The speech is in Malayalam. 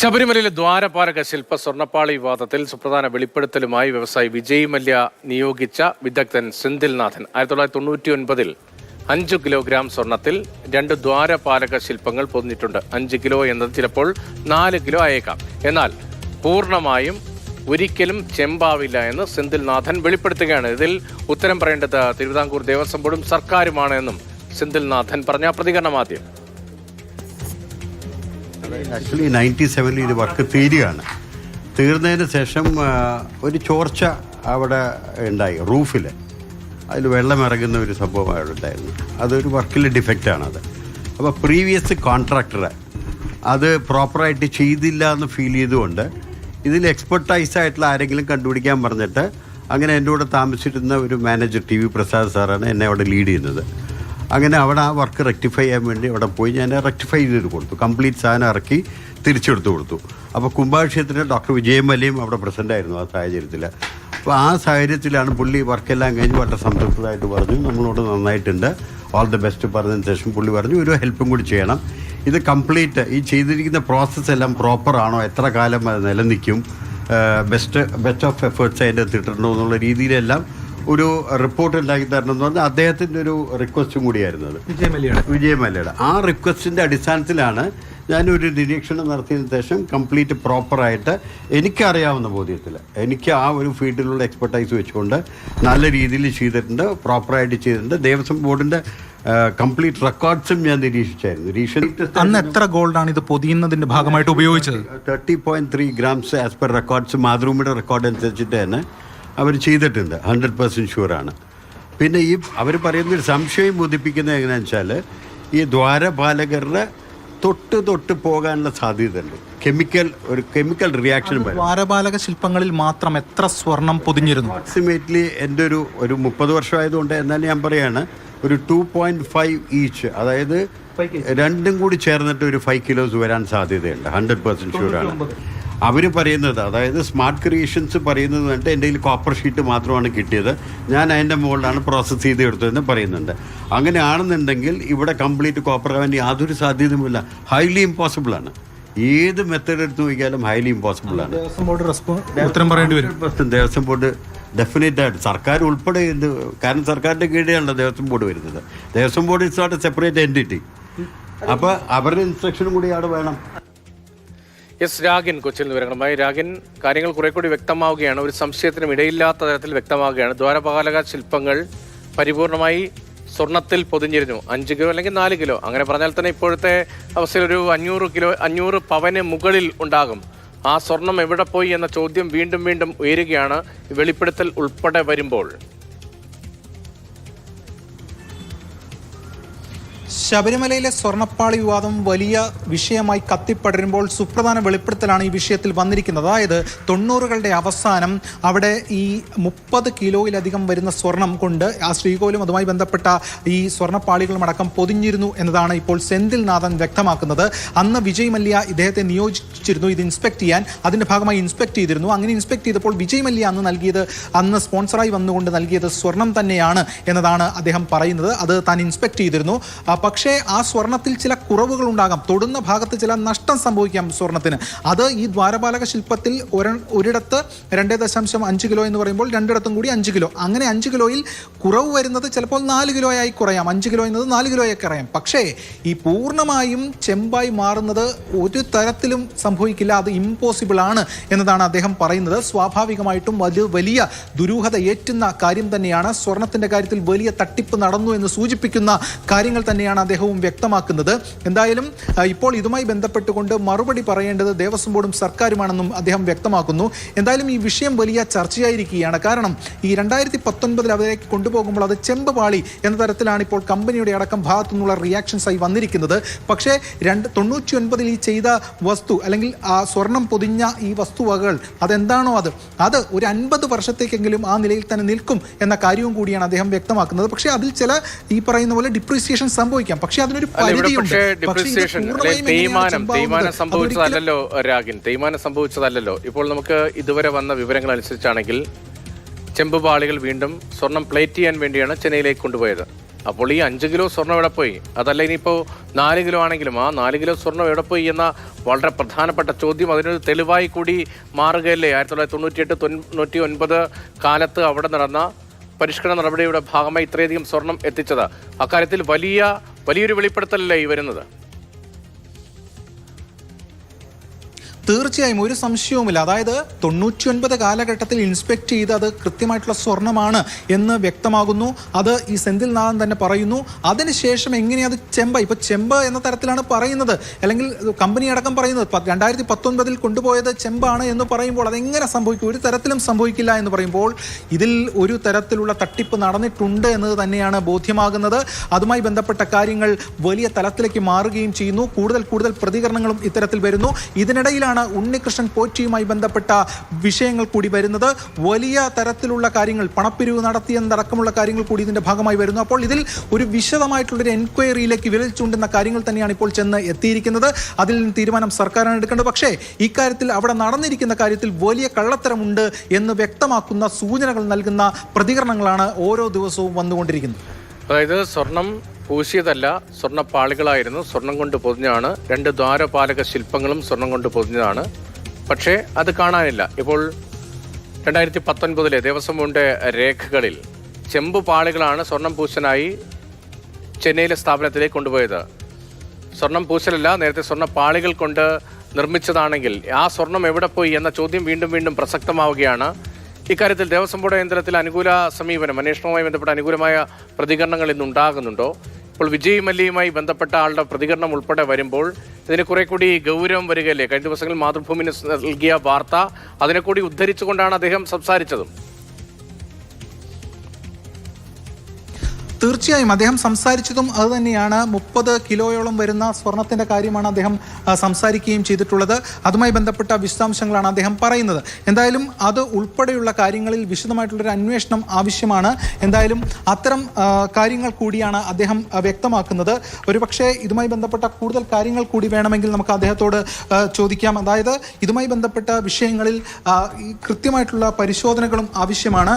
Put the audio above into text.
ശബരിമലയിലെ ദ്വാരപാലക ശില്പ സ്വർണപ്പാളി വിവാദത്തിൽ സുപ്രധാന വെളിപ്പെടുത്തലുമായി വ്യവസായി വിജയ് മല്യ നിയോഗിച്ച വിദഗ്ധൻ സെന്തിൽനാഥൻ. ആയിരത്തി തൊള്ളായിരത്തി തൊണ്ണൂറ്റി ഒൻപതിൽ അഞ്ച് കിലോഗ്രാം സ്വർണത്തിൽ രണ്ട് ദ്വാരപാലക ശില്പങ്ങൾ പൊന്നിട്ടുണ്ട് അഞ്ച് കിലോ എന്നത് ചിലപ്പോൾ നാല് കിലോ ആയേക്കാം. എന്നാൽ പൂർണമായും ഒരിക്കലും ചെമ്പാവില്ല എന്ന് സെന്തിൽനാഥൻ വെളിപ്പെടുത്തുകയാണ്. ഇതിൽ ഉത്തരം പറയേണ്ടത് തിരുവിതാംകൂർ ദേവസ്വം ബോർഡും സർക്കാരുമാണ് എന്നും സെന്തിൽനാഥൻ പറഞ്ഞ പ്രതികരണം ആദ്യം ആക്ച്വലി നയന്റി സെവനിൽ ഇത് വർക്ക് തീരുകയാണ്. തീർന്നതിന് ശേഷം ഒരു ചോർച്ച അവിടെ ഉണ്ടായി റൂഫിൽ അതിൽ വെള്ളം ഇറങ്ങുന്ന ഒരു സംഭവം അവിടെ ഉണ്ടായിരുന്നു. അതൊരു വർക്കിൽ അത് അപ്പോൾ പ്രീവിയസ് കോൺട്രാക്ടർ അത് പ്രോപ്പറായിട്ട് ചെയ്തില്ല എന്ന് ഫീൽ ചെയ്തുകൊണ്ട് ഇതിൽ എക്സ്പെർട്ടൈസ് ആയിട്ടുള്ള ആരെങ്കിലും കണ്ടുപിടിക്കാൻ പറഞ്ഞിട്ട് അങ്ങനെ എന്റെ കൂടെ താമസിച്ചിരുന്ന ഒരു മാനേജർ ടി വി പ്രസാദ് സാറാണ് എന്നെ അവിടെ ലീഡ് ചെയ്യുന്നത്. അങ്ങനെ അവിടെ ആ വർക്ക് റെക്ടിഫൈ ചെയ്യാൻ വേണ്ടി അവിടെ പോയി ഞാൻ റെക്ടിഫൈ ചെയ്ത് കൊടുത്തു. കംപ്ലീറ്റ് സാധനം ഇറക്കി തിരിച്ചെടുത്ത് കൊടുത്തു. അപ്പോൾ കുംഭാഭിഷേകത്തിന് ഡോക്ടർ വിജയമലയും അവിടെ പ്രസന്റ് ആയിരുന്നു ആ സാഹചര്യത്തിൽ അപ്പോൾ ആ സാഹചര്യത്തിലാണ് പുള്ളി വർക്കെല്ലാം കഴിഞ്ഞ് വളരെ സംതൃപ്തമായിട്ട് പറഞ്ഞു. നമ്മളോട് നന്നായിട്ടുണ്ട്. ഓൾ ദി ബെസ്റ്റ് പറഞ്ഞതിന് ശേഷം പുള്ളി പറഞ്ഞു ഒരു ഹെൽപ്പും കൂടി ചെയ്യണം. ഇത് കംപ്ലീറ്റ് ഈ ചെയ്തിരിക്കുന്ന പ്രോസസ്സ് എല്ലാം പ്രോപ്പർ ആണോ? എത്ര കാലം നിലനിൽക്കും? ബെസ്റ്റ് ബെസ്റ്റ് ഓഫ് എഫേർട്സ് അതിന്റെ എത്തിയിട്ടുണ്ടോ എന്നുള്ള രീതിയിലെല്ലാം ഒരു റിപ്പോർട്ട് ഉണ്ടാക്കി തരണം എന്ന് പറഞ്ഞാൽ അദ്ദേഹത്തിന്റെ ഒരു റിക്വസ്റ്റും കൂടിയായിരുന്നു അത്. വിജയമല്ലയുടെ വിജയമല്ലയുടെ ആ റിക്വസ്റ്റിന്റെ അടിസ്ഥാനത്തിലാണ് ഞാനൊരു നിരീക്ഷണം നടത്തിയതിന് ശേഷം കംപ്ലീറ്റ് പ്രോപ്പറായിട്ട് എനിക്കറിയാവുന്ന ബോധ്യത്തിൽ എനിക്ക് ആ ഒരു ഫീൽഡിലുള്ള എക്സ്പെർട്ടൈസ് വെച്ചുകൊണ്ട് നല്ല രീതിയിൽ ചെയ്തിട്ടുണ്ട് പ്രോപ്പറായിട്ട് ചെയ്തിട്ടുണ്ട്. ദേവസ്വം ബോർഡിന്റെ കംപ്ലീറ്റ് റെക്കോർഡ്സും ഞാൻ നിരീക്ഷിച്ചായിരുന്നു. അന്ന് എത്ര ഗോൾഡാണ് ഇത് പൊതിയുന്നതിന്റെ ഭാഗമായിട്ട് ഉപയോഗിച്ചത്? Thirty point three grams as per records മാതൃഭൂമിയുടെ റെക്കോർഡ് അനുസരിച്ചിട്ട് തന്നെ അവർ ചെയ്തിട്ടുണ്ട്. ഹൺഡ്രഡ് പെർസെന്റ് ഷുവറാണ് പിന്നെ ഈ അവർ പറയുന്ന ഒരു സംശയം ബോധിപ്പിക്കുന്നത് എങ്ങനെയാണെന്ന് വെച്ചാൽ ഈ ദ്വാരപാലകരുടെ തൊട്ട് തൊട്ട് പോകാനുള്ള സാധ്യതയുണ്ട്. കെമിക്കൽ ഒരു കെമിക്കൽ റിയാക്ഷൻ വരും. ദ്വാരപാലക ശില്പങ്ങളിൽ മാത്രം എത്ര സ്വർണം പൊതിഞ്ഞിരുന്നു? അപ്രോക്സിമേറ്റ്ലി എന്റെ ഒരു ഒരു മുപ്പത് വർഷമായതുകൊണ്ട് എന്നാൽ ഞാൻ പറയാണ് ഒരു ടു പോയിന്റ് ഫൈവ് ഈച്ച് അതായത് രണ്ടും കൂടി ചേർന്നിട്ട് ഒരു ഫൈവ് കിലോസ് വരാൻ സാധ്യതയുണ്ട്. ഹൺഡ്രഡ് പെർസെന്റ് ഷുവറാണ് അവർ പറയുന്നത് അതായത് സ്മാർട്ട് ക്രിയേഷൻസ് പറയുന്നത് കണ്ടിട്ട് എന്റെ കയ്യിൽ കോപ്പർ ഷീറ്റ് മാത്രമാണ് കിട്ടിയത്. ഞാൻ അതിന്റെ മുകളിലാണ് പ്രോസസ്സ് ചെയ്ത് എടുത്തതെന്ന് പറയുന്നുണ്ട്. അങ്ങനെയാണെന്നുണ്ടെങ്കിൽ ഇവിടെ കംപ്ലീറ്റ് കോപ്പർ ആവാൻ യാതൊരു സാധ്യതയുമില്ല. ഹൈലി ഇമ്പോസിബിൾ ആണ്. ഏത് മെത്തേഡ് എടുത്ത് നോക്കിയാലും ഹൈലി റെസ്പോ ഉത്തരം പറയേണ്ടി വരും. ദേവസ്വം ബോർഡ് ഡെഫിനറ്റ് ആയിട്ട് സർക്കാർ ഉൾപ്പെടെ ഇത് കാരണം സർക്കാരിന്റെ കീഴെയാണല്ലോ ദേവസ്വം ബോർഡ് വരുന്നത്. Devaswom board is not a separate entity അപ്പോൾ അവരുടെ ഇൻസ്ട്രക്ഷനും കൂടി അവിടെ വേണം. എസ് രാഗിൻ കൊച്ചിയിൽ നിന്ന് വിവരങ്ങളുമായി. രാഗിൻ കാര്യങ്ങൾ കുറെ കൂടി വ്യക്തമാവുകയാണ്. ഒരു സംശയത്തിനും ഇടയില്ലാത്ത തരത്തിൽ വ്യക്തമാവുകയാണ്. ദ്വാരപാലക ശില്പങ്ങൾ പരിപൂർണമായി സ്വർണത്തിൽ പൊതിഞ്ഞിരുന്നു. അഞ്ച് കിലോ അല്ലെങ്കിൽ നാല് കിലോ. അങ്ങനെ പറഞ്ഞാൽ തന്നെ ഇപ്പോഴത്തെ അവസ്ഥയിൽ ഒരു അഞ്ഞൂറ് കിലോ അഞ്ഞൂറ് പവന് മുകളിൽ ഉണ്ടാകും. ആ സ്വർണം എവിടെ പോയി എന്ന ചോദ്യം വീണ്ടും വീണ്ടും ഉയരുകയാണ്. വെളിപ്പെടുത്തൽ ഉൾപ്പെടെ വരുമ്പോൾ. ശബരിമലയിലെ സ്വർണപ്പാളി വിവാദം വലിയ വിഷയമായി കത്തിപ്പടരുമ്പോൾ സുപ്രധാന വെളിപ്പെടുത്തലാണ് ഈ വിഷയത്തിൽ വന്നിരിക്കുന്നത്. അതായത് തൊണ്ണൂറുകളുടെ അവസാനം അവിടെ ഈ മുപ്പത് കിലോയിലധികം വരുന്ന സ്വർണം കൊണ്ട് ആ ശ്രീകോലും അതുമായി ബന്ധപ്പെട്ട ഈ സ്വർണപ്പാളികളും അടക്കം പൊതിഞ്ഞിരുന്നു എന്നതാണ് ഇപ്പോൾ സെന്തിൽ നാഥൻ വ്യക്തമാക്കുന്നത്. അന്ന് വിജയ് മല്യ ഇദ്ദേഹത്തെ നിയോജിച്ചിരുന്നു ഇത് ഇൻസ്പെക്ട് ചെയ്യാൻ. അതിന്റെ ഭാഗമായി ഇൻസ്പെക്ട് ചെയ്തിരുന്നു. അങ്ങനെ ഇൻസ്പെക്ട് ചെയ്തപ്പോൾ വിജയ് മല്യ അന്ന് നൽകിയത് അന്ന് സ്പോൺസറായി വന്നുകൊണ്ട് നൽകിയത് സ്വർണം തന്നെയാണ് എന്നതാണ് അദ്ദേഹം പറയുന്നത്. അത് താൻ ഇൻസ്പെക്ട് ചെയ്തിരുന്നു. ആ, പക്ഷേ ആ സ്വർണത്തിൽ ചില കുറവുകൾ ഉണ്ടാകാം തൊടുന്ന ഭാഗത്ത് ചില നഷ്ടം സംഭവിക്കാം സ്വർണത്തിന്. അത് ഈ ദ്വാരപാലക ശില്പത്തിൽ ഒര- ഒരിടത്ത് രണ്ടേ ദശാംശം അഞ്ച് കിലോ എന്ന് പറയുമ്പോൾ രണ്ടിടത്തും കൂടി അഞ്ച് കിലോ. അങ്ങനെ അഞ്ച് കിലോയിൽ കുറവ് വരുന്നത് ചിലപ്പോൾ നാല് കിലോയായി കുറയാം. അഞ്ച് കിലോ എന്നത് നാല് കിലോയായി കുറയാം. പക്ഷേ ഈ പൂർണമായും ചെമ്പായി മാറുന്നത് ഒരു തരത്തിലും സംഭവിക്കില്ല. അത് ഇമ്പോസിബിൾ ആണ് എന്നതാണ് അദ്ദേഹം പറയുന്നത്. സ്വാഭാവികമായിട്ടും വലിയ വലിയ ദുരൂഹത ഏറ്റുന്ന കാര്യം തന്നെയാണ് സ്വർണത്തിന്റെ കാര്യത്തിൽ വലിയ തട്ടിപ്പ് നടന്നു എന്ന് സൂചിപ്പിക്കുന്ന കാര്യങ്ങൾ തന്നെയാണ് അദ്ദേഹവും വ്യക്തമാക്കുന്നത്. എന്തായാലും ഇപ്പോൾ ഇതുമായി ബന്ധപ്പെട്ടുകൊണ്ട് മറുപടി പറയേണ്ടത് ദേവസ്വം ബോർഡും സർക്കാരുമാണെന്നും അദ്ദേഹം വ്യക്തമാക്കുന്നു. എന്തായാലും ഈ വിഷയം വലിയ ചർച്ചയായിരിക്കുകയാണ്. കാരണം ഈ രണ്ടായിരത്തി പത്തൊൻപതിൽ അവരേക്ക് കൊണ്ടുപോകുമ്പോൾ അത് ചെമ്പ് പാളി എന്ന തരത്തിലാണ് ഇപ്പോൾ കമ്പനിയുടെ അടക്കം ഭാഗത്തു നിന്നുള്ള റിയാക്ഷൻസ് ആയി വന്നിരിക്കുന്നത്. പക്ഷേ രണ്ട് തൊണ്ണൂറ്റി ഒൻപതിൽ ഈ ചെയ്ത വസ്തു അല്ലെങ്കിൽ ആ സ്വർണം പൊതിഞ്ഞ ഈ വസ്തുവകകൾ അതെന്താണോ അത് അത് ഒരു അൻപത് വർഷത്തേക്കെങ്കിലും ആ നിലയിൽ തന്നെ നിൽക്കും എന്ന കാര്യവും കൂടിയാണ് അദ്ദേഹം വ്യക്തമാക്കുന്നത്. പക്ഷേ അതിൽ ചില ഈ പറയുന്ന പോലെ ഡിപ്രീസിയേഷൻ സംഭവിക്കാം. പക്ഷേ അതിനൊരു സംഭവിച്ചതല്ലോ രാഗിൻ. തേയ്മാനം സംഭവിച്ചതല്ലോ ഇപ്പോൾ നമുക്ക് ഇതുവരെ വന്ന വിവരങ്ങൾ അനുസരിച്ചാണെങ്കിൽ ചെമ്പ് പാളികൾ വീണ്ടും സ്വർണം പ്ലേറ്റ് ചെയ്യാൻ വേണ്ടിയാണ് ചെന്നൈയിലേക്ക് കൊണ്ടുപോയത്. അപ്പോൾ ഈ അഞ്ച് കിലോ സ്വർണം എവിടെ പോയി? അതല്ല ഇനിയിപ്പോൾ നാല് കിലോ ആണെങ്കിലും ആ നാല് കിലോ സ്വർണം എവിടെ പോയി എന്ന വളരെ പ്രധാനപ്പെട്ട ചോദ്യം അതിനൊരു തെളിവായി കൂടി മാറുകയല്ലേ? ആയിരത്തി തൊള്ളായിരത്തി തൊണ്ണൂറ്റിയെട്ട് തൊണ്ണൂറ്റി ഒൻപത് കാലത്ത് അവിടെ നടന്ന പരിഷ്കരണ നടപടിയുടെ ഭാഗമായി ഇത്രയധികം സ്വർണം എത്തിച്ചത്. അക്കാര്യത്തിൽ വലിയ വലിയൊരു വെളിപ്പെടുത്തലല്ലേ ഈ വരുന്നത്? തീർച്ചയായും ഒരു സംശയവുമില്ല. അതായത് തൊണ്ണൂറ്റി ഒൻപത് കാലഘട്ടത്തിൽ ഇൻസ്പെക്ട് ചെയ്ത് അത് കൃത്യമായിട്ടുള്ള സ്വർണമാണ് എന്ന് വ്യക്തമാകുന്നു. അത് ഈ സെന്തിൽ നാഥൻ തന്നെ പറയുന്നു. അതിനുശേഷം എങ്ങനെ അത് ചെമ്പ? ഇപ്പൊ ചെമ്പ എന്ന തരത്തിലാണ് പറയുന്നത്. അല്ലെങ്കിൽ കമ്പനി അടക്കം പറയുന്നത്. രണ്ടായിരത്തി പത്തൊൻപതിൽ കൊണ്ടുപോയത് ചെമ്പാണ് എന്ന് പറയുമ്പോൾ അതെങ്ങനെ സംഭവിക്കും? ഒരു തരത്തിലും സംഭവിക്കില്ല എന്ന് പറയുമ്പോൾ ഇതിൽ ഒരു തരത്തിലുള്ള തട്ടിപ്പ് നടന്നിട്ടുണ്ട് എന്നത് തന്നെയാണ് ബോധ്യമാകുന്നത്. അതുമായി ബന്ധപ്പെട്ട കാര്യങ്ങൾ വലിയ തലത്തിലേക്ക് മാറുകയും ചെയ്യുന്നു. കൂടുതൽ കൂടുതൽ പ്രതികരണങ്ങളും ഇത്തരത്തിൽ വരുന്നു. ഇതിനിടയിലാണ് ഉണ്ണികൃഷ്ണൻ പോറ്റിയുമായി ബന്ധപ്പെട്ട വിഷയങ്ങൾ കൂടി വരുന്നത്. വലിയ തരത്തിലുള്ള കാര്യങ്ങൾ പണപ്പിരിവ് നടത്തിയെന്നടക്കമുള്ള കാര്യങ്ങൾ കൂടി ഇതിന്റെ ഭാഗമായി വരുന്നു. അപ്പോൾ ഇതിൽ ഒരു വിശദമായിട്ടുള്ളൊരു എൻക്വയറിയിലേക്ക് വിരൽ ചൂണ്ടുന്ന കാര്യങ്ങൾ തന്നെയാണ് ഇപ്പോൾ ചെന്ന് എത്തിയിരിക്കുന്നത്. അതിൽ നിന്ന് തീരുമാനം സർക്കാരാണ് എടുക്കേണ്ടത്. പക്ഷേ ഇക്കാര്യത്തിൽ അവിടെ നടന്നിരിക്കുന്ന കാര്യത്തിൽ വലിയ കള്ളത്തരമുണ്ട് എന്ന് വ്യക്തമാക്കുന്ന സൂചനകൾ നൽകുന്ന പ്രതികരണങ്ങളാണ് ഓരോ ദിവസവും വന്നുകൊണ്ടിരിക്കുന്നത്. അതായത് സ്വർണം പൂശിയതല്ല സ്വർണപ്പാളികളായിരുന്നു. സ്വർണം കൊണ്ട് പൊതിഞ്ഞാണ് രണ്ട് ദ്വാരപാലക ശില്പങ്ങളും സ്വർണം കൊണ്ട് പൊതിഞ്ഞതാണ്. പക്ഷേ അത് കാണാനില്ല. ഇപ്പോൾ രണ്ടായിരത്തി പത്തൊൻപതിലെ ദേവസ്വം ബോർഡിന്റെ രേഖകളിൽ ചെമ്പ് പാളികളാണ് സ്വർണം പൂശനായി ചെന്നൈയിലെ സ്ഥാപനത്തിലേക്ക് കൊണ്ടുപോയത്. സ്വർണം പൂശലല്ല നേരത്തെ സ്വർണ പാളികൾ കൊണ്ട് നിർമ്മിച്ചതാണെങ്കിൽ ആ സ്വർണം എവിടെ പോയി എന്ന ചോദ്യം വീണ്ടും വീണ്ടും പ്രസക്തമാവുകയാണ്. ഇക്കാര്യത്തിൽ ദേവസ്വം ബോർഡ് കേന്ദ്രത്തിൽ അനുകൂല സമീപനം അന്വേഷണവുമായി ബന്ധപ്പെട്ട അനുകൂലമായ പ്രതികരണങ്ങൾ ഇന്ന് ഇപ്പോൾ വിജയ് മല്യയുമായി ബന്ധപ്പെട്ട ആളുടെ പ്രതികരണം ഉൾപ്പെടെ വരുമ്പോൾ ഇതിന് കുറെ കൂടി ഗൗരവം വരികയല്ലേ? കഴിഞ്ഞ ദിവസങ്ങളിൽ മാതൃഭൂമിന് നൽകിയ വാർത്ത അതിനെ കൂടി ഉദ്ധരിച്ചുകൊണ്ടാണ് അദ്ദേഹം സംസാരിച്ചതും. തീർച്ചയായും അദ്ദേഹം സംസാരിച്ചതും അത് തന്നെയാണ്. മുപ്പത് കിലോയോളം വരുന്ന സ്വർണത്തിന്റെ കാര്യമാണ് അദ്ദേഹം സംസാരിക്കുകയും ചെയ്തിട്ടുള്ളത്. അതുമായി ബന്ധപ്പെട്ട വിശദാംശങ്ങളാണ് അദ്ദേഹം പറയുന്നത്. എന്തായാലും അത് ഉൾപ്പെടെയുള്ള കാര്യങ്ങളിൽ വിശദമായിട്ടുള്ളൊരു അന്വേഷണം ആവശ്യമാണ്. എന്തായാലും അത്തരം കാര്യങ്ങൾ കൂടിയാണ് അദ്ദേഹം വ്യക്തമാക്കുന്നത്. ഒരുപക്ഷെ ഇതുമായി ബന്ധപ്പെട്ട കൂടുതൽ കാര്യങ്ങൾ കൂടി വേണമെങ്കിൽ നമുക്ക് അദ്ദേഹത്തോട് ചോദിക്കാം. അതായത് ഇതുമായി ബന്ധപ്പെട്ട വിഷയങ്ങളിൽ കൃത്യമായിട്ടുള്ള പരിശോധനകളും ആവശ്യമാണ്.